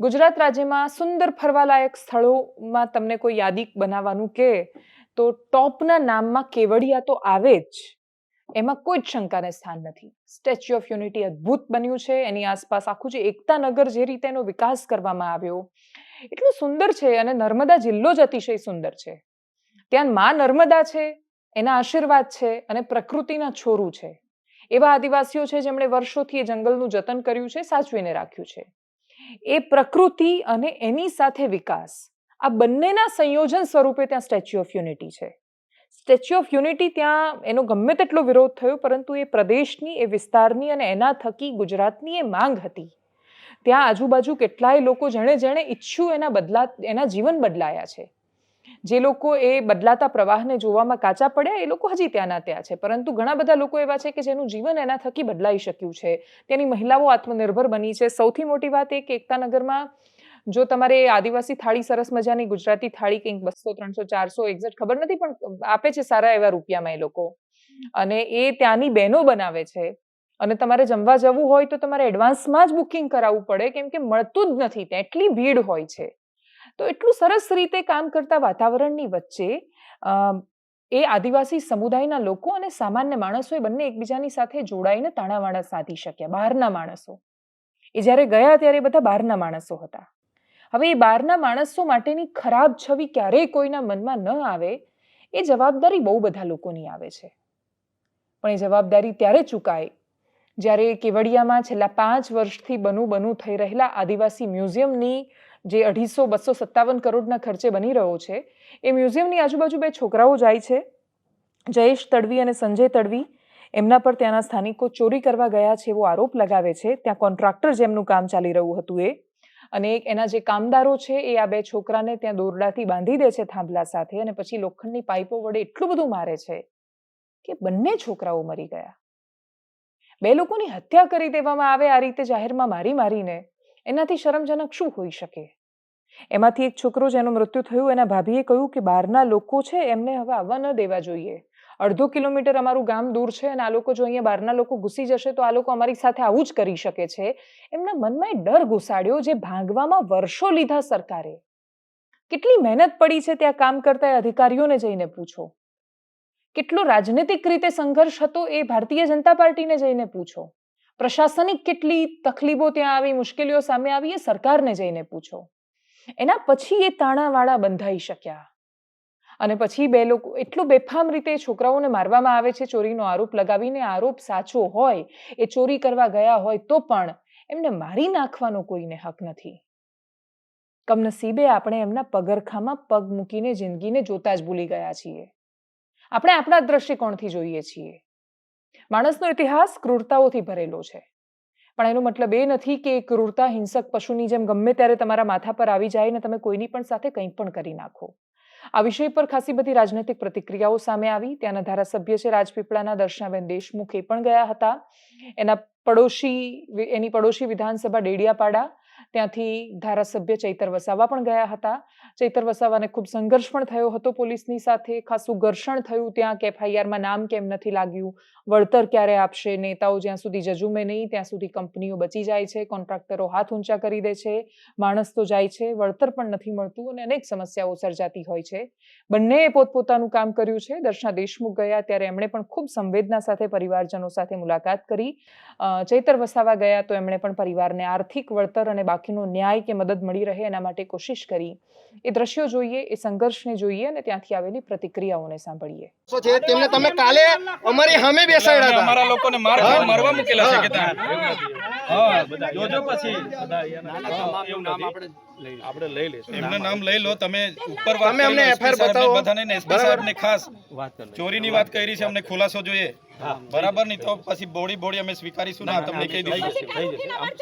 ગુજરાત રાજ્યમાં સુંદર ફરવાલાયક સ્થળોમાં તમને કોઈ યાદી બનાવવાનું કે, તો ટોપના નામમાં કેવડિયા તો આવે જ. એમાં કોઈ જ શંકાને સ્થાન નથી. સ્ટેચ્યુ ઓફ યુનિટી અદ્ભુત બન્યું છે. એની આસપાસ આખું જે એકતા નગર જે રીતે એનો વિકાસ કરવામાં આવ્યો, એટલું સુંદર છે અને નર્મદા જિલ્લો જ અતિશય સુંદર છે. ત્યાં મા નર્મદા છે, એના આશીર્વાદ છે અને પ્રકૃતિના છોરું છે. એવા આદિવાસીઓ છે જેમણે વર્ષોથી એ જંગલનું જતન કર્યું છે, સાચવીને રાખ્યું છે. એ પ્રકૃતિ અને એની સાથે વિકાસ. આ બંનેના સંયોજન સ્વરૂપે ત્યાં સ્ટેચ્યુ ઓફ યુનિટી છે. સ્ટેચ્યુ ઓફ યુનિટી ત્યાં એનો ગમે તેટલો વિરોધ થયો, પરંતુ એ પ્રદેશની, એ વિસ્તારની અને એના થકી ગુજરાતની એ માંગ હતી. ત્યાં આજુબાજુ કેટલાય લોકો જેણે જેણે ઈચ્છ્યું એના બદલા, એના જીવન બદલાયા છે. જે લોકો એ બદલાતા પ્રવાહને જોવામાં કાચા પડ્યા, એ લોકો હજી ત્યાંના ત્યાં છે. પરંતુ ઘણા બધા લોકો એવા છે કે જેનું જીવન એના થકી બદલાઈ શક્યું છે. તેની મહિલાઓ આત્મનિર્ભર બની છે. સૌથી મોટી વાત એ કે એકતાનગરમાં જો તમારે આદિવાસી થાળી સરસ મજાની, ગુજરાતી થાળી કંઈક બસો, ત્રણસો, ચારસો એક્ઝેક્ટ ખબર નથી, પણ આપે છે સારા એવા રૂપિયામાં એ લોકો. અને એ ત્યાંની બહેનો બનાવે છે. અને તમારે જમવા જવું હોય તો તમારે એડવાન્સમાં જ બુકિંગ કરાવવું પડે, કેમ કે મળતું જ નથી. એટલી ભીડ હોય છે. તો એટલું સરસ રીતે કામ કરતા વાતાવરણની વચ્ચે એ આદિવાસી સમુદાયના લોકો અને સામાન્ય માણસો એ બંને એકબીજાની સાથે જોડાઈને તાણાવાણા સાધી શક્યા, બહારના માણસો. એ જ્યારે ગયા ત્યારે બધા બહારના માણસો હતા. હવે એ બહારના માણસો માટેની ખરાબ છબી ક્યારેય કોઈના મનમાં ન આવે, એ જવાબદારી બહુ બધા લોકોની આવે છે. પણ એ જવાબદારી ત્યારે ચૂકાય, જ્યારે કેવડિયામાં છેલ્લા પાંચ વર્ષથી બનું બનું થઈ રહેલા આદિવાસી મ્યુઝિયમની જે અઢીસો, બસો સત્તાવન કરોડના ખર્ચે બની રહ્યો છે, એ મ્યુઝિયમની આજુબાજુ બે છોકરાઓ જાય છે. જયેશ તડવી અને સંજય તડવી એમના પર ત્યાંના સ્થાનિકો ચોરી કરવા ગયા છે એવો આરોપ લગાવે છે. ત્યાં કોન્ટ્રાક્ટર જેમનું કામ ચાલી રહ્યું હતું એ. અને એના જે કામદારો છે એ આ બે છોકરાને ત્યાં દોરડાથી બાંધી દે છે થાંભલા સાથે અને પછી લોખંડની પાઇપો વડે એટલું બધું મારે છે કે બંને છોકરાઓ મરી ગયા. બે લોકોની હત્યા કરી દેવામાં આવે આ રીતે જાહેરમાં મારી મારીને. એનાથી શરમજનક શું હોઈ શકે? એમાંથી એક છોકરો જેનું મૃત્યુ થયું, એના ભાભીએ કહ્યું કે બહારના લોકો છે, એમને હવે આવવા ન દેવા જોઈએ. અડધો કિલોમીટર અમારું ગામ દૂર છે અને આ લોકો જો અહીંયા બહારના લોકો ઘૂસી જશે તો આ લોકો અમારી સાથે આવું જ કરી શકે છે. એમના મનમાં એ ડર ઘુસાડ્યો જે ભાંગવામાં વર્ષો લીધા સરકારે. કેટલી મહેનત પડી છે ત્યાં કામ કરતા એ અધિકારીઓને જઈને પૂછો. કેટલો રાજનૈતિક રીતે સંઘર્ષ હતો એ ભારતીય જનતા પાર્ટીને જઈને પૂછો. પ્રશાસનિક કેટલી તકલીફો ત્યાં આવી, મુશ્કેલીઓ સામે આવી એ સરકારને જઈને પૂછો. એના પછી એ તાણાવાળા બંધાઈ શક્યા. અને પછી બે લોકો, એટલું બેફામ રીતે છોકરાઓને મારવામાં આવે છે, ચોરીનો આરોપ લગાવીને આરોપ સાચો હોય, એ ચોરી કરવા ગયા હોય તો પણ એમને મારી નાખવાનો કોઈને હક નથી. કમનસીબે આપણે એમના પગરખામાં પગ મૂકીને જિંદગીને જોતા જ ભૂલી ગયા છીએ. આપણે આપણા દ્રષ્ટિકોણથી જોઈએ છીએ. માણસનો ઇતિહાસ ક્રૂરતાઓથી ભરેલો છે. પણ એનો મતલબ એ નથી કે ક્રૂરતા હિંસક પશુની જેમ ગમે ત્યારે તમારા માથા પર આવી જાય ને તમે કોઈની પણ સાથે કંઈ પણ કરી નાખો. આ વિષય પર ખાસી બધી રાજનૈતિક પ્રતિક્રિયાઓ સામે આવી. ત્યાંના ધારાસભ્ય છે, રાજપીપળાના દર્શનાબેન દેશમુખ એ પણ ગયા હતા. એના પડોશી, એની પડોશી વિધાનસભા ડેડિયાપાડા ત્યાંથી ધારાસભ્ય ચૈતર વસાવા પણ ગયા હતા. ચૈતર વસાવાને ખૂબ સંઘર્ષ પણ થયો હતો પોલીસની સાથે. ખાસું ઘર્ષણ થયું ત્યાં કે એફઆઈઆરમાં નામ કેમ નથી લાગ્યું. વળતર ક્યારે આપશે? નેતાઓ જ્યાં સુધી જજુમે નહીં, ત્યાં સુધી કંપનીઓ બચી જાય છે, કોન્ટ્રાક્ટરો હાથ ઊંચા કરી દે છે, માણસ તો જાય છે, વળતર પણ નથી મળતું અને અનેક સમસ્યાઓ સર્જાતી હોય છે. બંનેએ પોતપોતાનું કામ કર્યું છે. દર્શના દેશમુખ ગયા ત્યારે એમણે પણ ખૂબ સંવેદના સાથે પરિવારજનો સાથે મુલાકાત કરી. ચૈતર વસાવા ગયા તો એમણે પણ પરિવારને આર્થિક વળતર અને બાકીનો ન્યાય કે મદદ મળી રહે એના માટે કોશિશ કરી. એ દ્રશ્યો જોઈએ એ સંઘર્ષને જોઈએ અને ત્યાંથી આવેલી પ્રતિક્રિયાઓને સાંભળીએ. છે? તેમને તમે કાલે અમારી સામે બેસાડ્યા હતા. અમારા લોકોને માર હા? મૂકેલા છે કે ત્યાં? હા. જોજો પછી. આપણે લઈ લઈશું. એમનું નામ લઈ લો તમે ઉપર તમે અમને એફઆઈઆર બતાવો. બધાને એસપી સાહેબને ખાસ વાત ચોરીની વાત કરી છે અમને ખુલાસો જોઈએ. બરાબર નહીં તો પછી બોડી બોડી અમે સ્વીકારીશું ના તમને કહી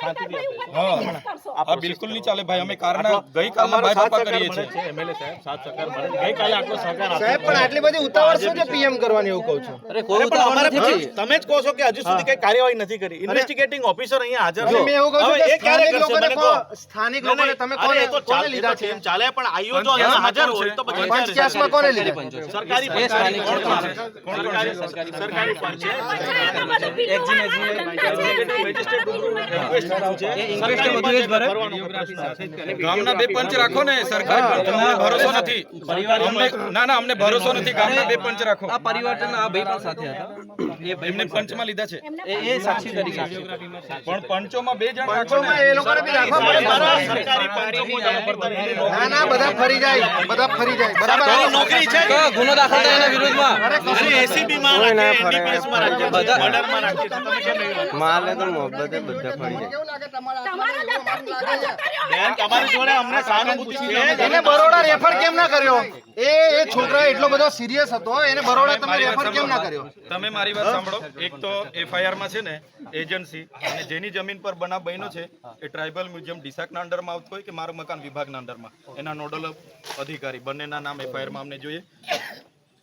આપણે હા. બિલકુલ નહીં ચાલે ભાઈ અમે કારના ગઈકાલ ભાઈ બાપા કરીએ છીએ એમએલએ સાહેબ સાત સહકાર મળે ગઈકાલે આટલો સહકાર આપ્યો. સાહેબ પણ આટલી બધી ઉતાવળ શું છે પીએમ કરવાની એવું કહું છું? અરે પણ અમારે પણ તમે જ કહો છો કે હજુ સુધી કઈ કાર્યવાહી નથી કરી. ઇન્વેસ્ટિગેટિંગ ઓફિસર અહીંયા હાજર છે. મેં એવું કહું છું કે ક્યારે સ્થાનિક? લોકોને કહો. સ્થાનિક લોકોને તમે કોને તો ચાલે, લીધા છે? એમ ચાલે? પણ આઈઓ જો અહીંયા હાજર હોય તો પછી માં કેસમાં કોને લીધા? સરકારી? સરકારી સરકારી i'm Pancheta, Pancheta, Pancheta. ગામના બે પંચ રાખો ને સરકાર ભરોસો નથી. ના ના અમને ભરોસો નથી ગામના બે પંચ રાખો. આ પરિવારના આ ભાઈ પણ સાથે હતા. એમને પંચમાં લીધા છે. એ એ સાક્ષી તરીકે. પણ પંચોમાં બે જણ રાખો એ લોકોને બી નથી. ના ના બધા ફરી જાય બધા ફરી જાય. બરાબર. નોકરી છે? ગુનો દાખલ થાય એના વિરુદ્ધમાં અને એસીબી માં રાખે NDPS માં રાખે. બધા- મર્ડરમાં તો તમે કેમ એવું માલે તો મોહબ્બતે બધા ફરી જાય. બેન તમારી જોડે અમને સહાનુભૂતિ છે એને બરોડા રેફર કેમ ના કર્યો? એ એ છોકરા એટલો બધો સિરિયસ હતો એને બરોડા તમે મારી વાત રેફર કેમ ના કર્યો? સાંભળો. તમે મારી વાત સાંભળો. એક તો એફઆઈઆરમાં છે ને એજન્સી અને જેની જમીન પર બનાવ બન્યો છે એ ટ્રાઇબલ મ્યુઝિયમ ડિસાકના અંડરમાં આવતું હોય કે મારું મકાન વિભાગના અંડરમાં. એના નોડલ અધિકારી બંનેના નામ એફઆઈઆરમાં અમને જોઈએ.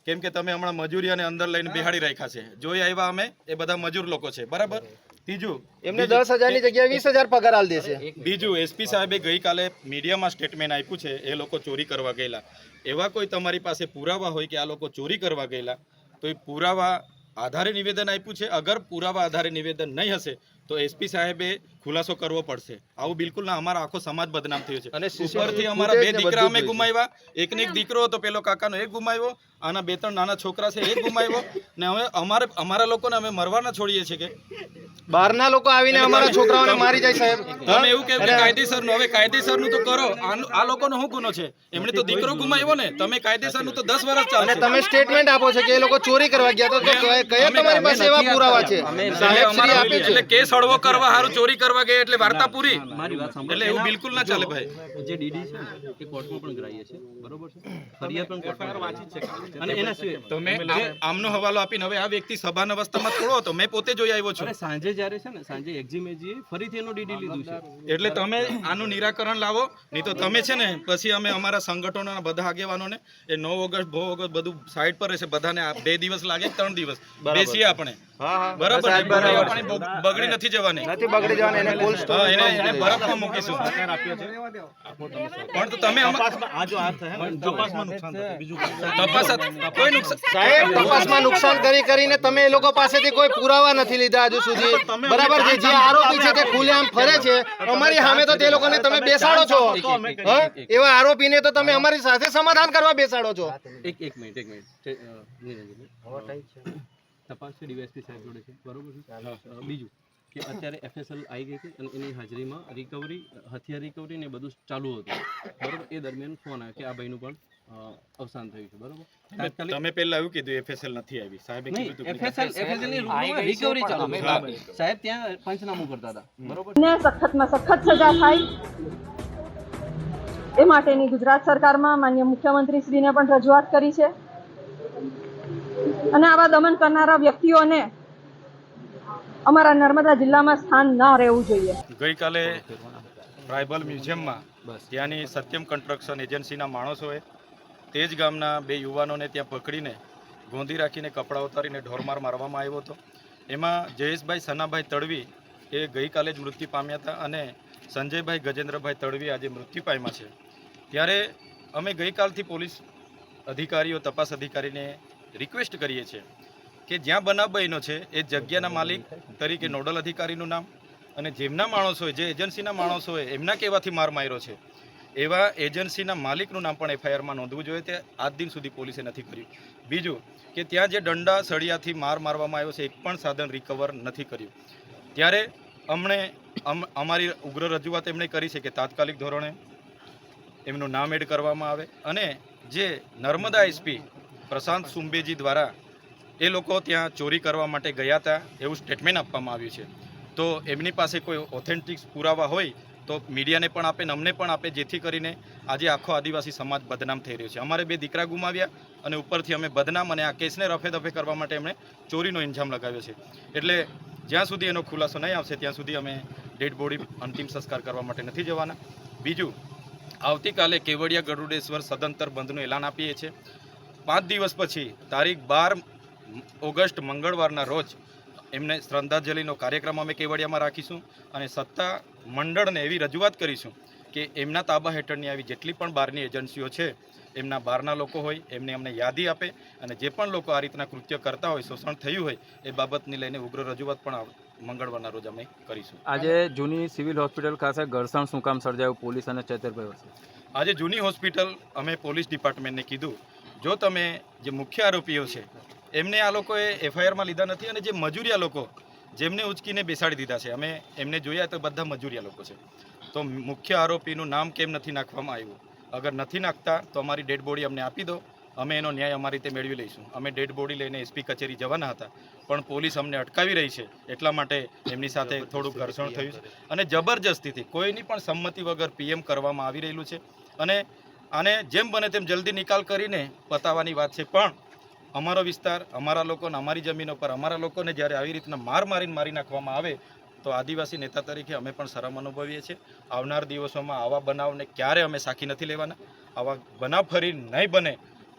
કેમ કે તમે હમણાં મજૂરી અને અંદર લઈને બિહાડી રાખ્યા છે. જોઈ આવ્યા અમે એ બધા મજૂર લોકો છે. બરાબર? ત્રીજું એમને દસ હજારની જગ્યાએ વીસ હજાર પગાર આલ દેશે. બીજું એસપી સાહેબે ગઈકાલે મીડિયામાં સ્ટેટમેન્ટ આપ્યું છે એ લોકો ચોરી કરવા ગયેલા. એવા કોઈ તમારી પાસે પુરાવા હોય કે આ લોકો ચોરી કરવા ગયેલા તો એ પુરાવા આધારે નિવેદન આપ્યું છે. અગર પુરાવા આધારે નિવેદન નહીં હશે તો એસપી સાહેબે ખુલાસો કરવો પડશે. આવું બિલકુલ ના અમારા આખો સમાજ બદનામ થયો છે. અને ઉપરથી અમારા બે દીકરા અમે ગુમાવ્યા. એકને એક દીકરો હતો પેલો કાકાનો એક ગુમાવ્યો. આના બે ત્રણ નાના છોકરા છે એક ગુમાવ્યો. ને હવે અમારે અમારા લોકોને અમે મરવાના છોડીએ છીએ કે બહારના લોકો આવીને અમારા છોકરાઓને મારી જાય સાહેબ. તમે એવું કેવું કે કાયદેસરનું હવે કાયદેસરનું તો કરો. આ લોકોનો શું ગુનો છે? એમણે તો દીકરો ગુમાવ્યો ને. તમે કાયદેસરનું તો દસ વર્ષ અને તમે સ્ટેટમેન્ટ આપો છો કે એ લોકો ચોરી કરવા ગયા તો તો કયા તમારી પાસે એવા પુરાવા છે? એટલે સાહેબ શ્રી અમારા- આપે છે. એટલે કેસ હળવો કરવા હારું ચોરી કરવા ગયા એટલે વાર્તા પૂરી? એટલે એવું બિલકુલ ના ચાલે ભાઈ. જે ડીડી છે એ કોર્ટમાં પણ ગ્રાહ્ય છે. બરોબર છે? ફરિયાદ પણ કોર્ટમાં વાંચી છે. અને એના સિવાય તમે આમનો હવાલો આપીને હવે આ વ્યક્તિ સભાન અવસ્થામાં થોડો હતો. મેં પોતે જોઈ આવ્યો છું. સાંજે જ્યારે છે ને સાંજે એક્ઝિમેજીએ ફરીથી એનું ડીડી લીધું છે. એટલે તમે આનું નિરાકરણ લાવો નહીં તો તમે છે ને પછી અમે અમારા સંગઠનોના બધા આગેવાનોને એ નવ ઓગસ્ટ બહુ ઓગસ્ટ બધું સાઈડ પર રહેશે. બધાને બે દિવસ લાગે ત્રણ દિવસ. બેસીએ આપણે. બરાબર. બગડી નથી જવાની. નથી બગડી જવાની એને કોલ્ડ સ્ટોર સ્ટોરેજ એને એને બરફમાં મૂકીશું. પણ તો તમે આ જો આ તપાસમાં નુકસાન બીજું તપાસ કોઈ નુકસાન સાહેબ તપાસમાં નુકસાન કરી કરીને તમે એ લોકો પાસેથી કોઈ પુરાવા નથી લીધા હજુ સુધી. બરાબર છે જે આરોપી છે તે ખુલ્લેઆમ ફરે છે. અમારી સામે તો તે લોકોને તમે બેસાડો છો. એવા આરોપીને તો તમે અમારી સાથે સમાધાન કરવા બેસાડો છો. એક એક મિનિટ. એક મિનિટ. તપાસ છે ડીવાયએસપી સાહેબ જોડે છે. બરોબર છે? બીજું કે અત્યારે એફએસએલ આવી ગઈ હતી અને એની હાજરીમાં રિકવરી હથિયાર રિકવરી ને એ બધું ચાલુ હતું. બરોબર? એ દરમિયાન ફોન આવ્યો કે આ ભાઈનું પણ અવસાન થયું છે. બરોબર? તમે પહેલા એવું કીધું એફએસએલ નથી આવી. સાહેબે કીધું એફએસએલ એફએસએલની રિકવરી ચાલુ સાહેબ ત્યાં પંચનામું કરતા હતા. બરોબર? ને સખતમાં સખત સજા થાય. એ માટેની ગુજરાત સરકારમાં માન્ય મુખ્યમંત્રીશ્રીને પણ રજૂઆત કરી છે. અને આવા દમન કરનારા વ્યક્તિઓને અમારા નર્મદા જિલ્લામાં સ્થાન ન રહેવું જોઈએ. ગઈકાલે ટ્રાઇબલ મ્યુઝિયમમાં ત્યાંની સત્યમ કન્સ્ટ્રક્શન એજન્સીના માણસોએ તે જ ગામના બે યુવાનોને ત્યાં પકડીને ગોંધી રાખીને કપડાં ઉતારીને ઢોરમાર મારવામાં આવ્યો હતો. એમાં જયેશભાઈ સનાભાઈ તડવી એ ગઈકાલે જ મૃત્યુ પામ્યા હતા અને સંજયભાઈ ગજેન્દ્રભાઈ તડવી આજે મૃત્યુ પામ્યા છે. ત્યારે અમે ગઈકાલથી પોલીસ અધિકારીઓ, તપાસ અધિકારીને રિક્વેસ્ટ કરીએ છીએ કે જ્યાં બનાવ બન્યો છે, એ જગ્યાના માલિક તરીકે નોડલ અધિકારીનું નામ અને જેમના માણસોએ જે એજન્સીના માણસોએ એમના કહેવાથી માર માર્યો છે. એવા એજન્સીના માલિકનું નામ પણ એફઆઈઆરમાં નોંધવું જોઈએ, તે આજ દિન સુધી પોલીસે નથી કર્યું. બીજું કે ત્યાં જે દંડા, સળિયાથી માર મારવામાં આવ્યો છે એક પણ સાધન રિકવર નથી કર્યું. ત્યારે અમને, અમ- અમારી ઉગ્ર રજૂઆત એમણે કરી છે કે તાત્કાલિક ધોરણે એમનું નામ એડ કરવામાં આવે અને જે નર્મદા એસપી પ્રશાંત સુંબેજી દ્વારા એ લોકો ત્યાં ચોરી કરવા માટે ગયા હતા એવું સ્ટેટમેન્ટ આપવામાં આવ્યું છે. તો એમની પાસે કોઈ ઓથેન્ટિક પુરાવા હોય તો મીડિયાને પણ આપે ને અમને પણ આપે જેથી કરીને આજે આખો આદિવાસી સમાજ બદનામ થઈ રહ્યો છે. અમારે બે દીકરા ગુમાવ્યા અને ઉપરથી અમે બદનામ અને આ કેસને રફે દફે કરવા માટે એમણે ચોરીનો ઇન્જામ લગાવ્યો છે. એટલે જ્યાં સુધી એનો ખુલાસો નહીં આવશે ત્યાં સુધી અમે ડેડ બોડી અંતિમ સંસ્કાર કરવા માટે નથી જવાના. બીજું, આવતીકાલે કેવડિયા ગરુડેશ્વર સદંતર બંધનું એલાન આપીએ છીએ. પાંચ દિવસ પછી તારીખ બાર ઓગસ્ટ મંગળવારના રોજ એમને શ્રદ્ધાંજલિનો કાર્યક્રમ અમે કેવડિયામાં રાખીશું અને સત્તા મંડળને એવી રજૂઆત કરીશું કે એમના તાબા હેઠળની આવી જેટલી પણ બહારની એજન્સીઓ છે એમના બહારના લોકો હોય એમને અમને યાદી આપે અને જે પણ લોકો આ રીતના કૃત્ય કરતા હોય શોષણ થયું હોય એ બાબતને લઈને ઉગ્ર રજૂઆત પણ મંગળવારના રોજ અમે કરીશું. આજે જૂની સિવિલ હોસ્પિટલ ખાતે ઘર્ષણ શું કામ સર્જાયું? પોલીસ અને ચેતરભાઈ વચ્ચે. આજે જૂની હોસ્પિટલ અમે પોલીસ ડિપાર્ટમેન્ટને કીધું જો તમે જે મુખ્ય આરોપીઓ છે એમને આ લોકોએ એફઆઈઆરમાં લીધા નથી અને જે મજૂરિયા લોકો જેમને ઉચકીને બેસાડી દીધા છે અમે એમને જોયા તો બધા મજૂરિયા લોકો છે. તો મુખ્ય આરોપીનું નામ કેમ નથી નાખવામાં આવ્યું? અગર નથી નાખતા તો અમારી ડેડ બોડી અમને આપી દો અમે એનો ન્યાય અમારી રીતે મેળવી લઈશું. અમે ડેડ બોડી લઈને એસપી કચેરી જવાના હતા પણ પોલીસ અમને અટકાવી રહી છે એટલા માટે એમની સાથે થોડુંક ઘર્ષણ થયું છે. અને જબરજસ્તીથી કોઈની પણ સંમતિ વગર પીએમ કરવામાં આવી રહેલું છે. અને આને જેમ બને તેમ જલ્દી નિકાલ કરીને પતાવવાની વાત છે. પણ અમારો વિસ્તાર, અમારા લોકોને, અમારી જમીનો પર, અમારા લોકોને જ્યારે આવી રીતના માર મારીને મારી નાખવામાં આવે, તો આદિવાસી નેતા તરીકે અમે પણ શરમ અનુભવીએ છીએ. આવનાર દિવસોમાં આવા બનાવને ક્યારે અમે સાખી નથી લેવાના? આવા બનાવ ફરી નહીં બને,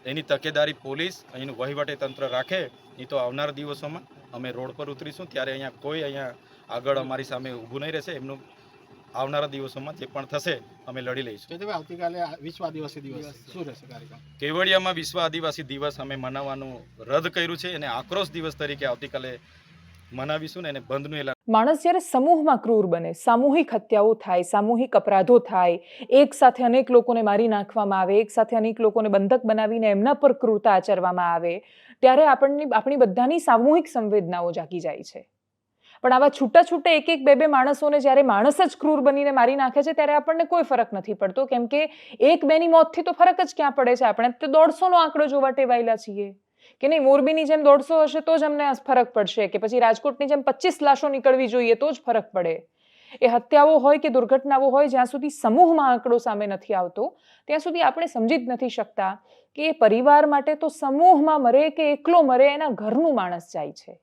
એની તકેદારી પોલીસ અહીંનું વહીવટીતંત્ર રાખે નહીં તો આવનાર દિવસોમાં અમે રોડ પર ઉતરીશું. ત્યારે અહીંયા કોઈ અહીંયા આગળ અમારી સામે ઊભું નહીં રહેશે. એમનું આવનારા દિવસોમાં જે પણ થશે અમે લડી લઈશું. આવતીકાલે વિશ્વ આદિવાસી દિવસ શું રહેશે કાર્યક્રમ? કેવડિયામાં વિશ્વ આદિવાસી દિવસ અમે મનાવવાનું રદ કર્યું છે અને આક્રોશ દિવસ તરીકે આવતીકાલે મનાવીશું ને એને બંધનું એલાન. માણસ જ્યારે સમૂહમાં ક્રૂર બને સામૂહિક હત્યાઓ થાય સામૂહિક અપરાધો થાય એક સાથે અનેક લોકોને મારી નાખવામાં આવે એક સાથે અનેક લોકોને બંધક બનાવીને એમના પર ક્રૂરતા આચરવામાં આવે ત્યારે આપણને આપણી બધાની સામૂહિક સંવેદનાઓ જાગી જાય છે. પણ આવા છૂટા છૂટા એક એક બે બે માણસોને જ્યારે માણસ જ ક્રૂર બનીને મારી નાખે છે, ત્યારે આપણને કોઈ ફરક નથી પડતો. કેમ કે એક બેની મોતથી તો ફરક જ ક્યાં પડે છે? આપણે તો દોઢસોનો આંકડો જોવા ટેવાયેલા છીએ. કે નહીં, મોરબીની જેમ દોઢસો હશે તો જ અમને ફરક પડશે. કે પછી રાજકોટની જેમ પચીસ લાશો નીકળવી જોઈએ તો જ ફરક પડે. એ હત્યાઓ હોય કે દુર્ઘટનાઓ હોય, જ્યાં સુધી સમૂહમાં આંકડો સામે નથી આવતો, ત્યાં સુધી આપણે સમજી જ નથી શકતા કે એ પરિવાર માટે તો સમૂહમાં મરે કે એકલો મરે એના ઘરનું માણસ જાય છે.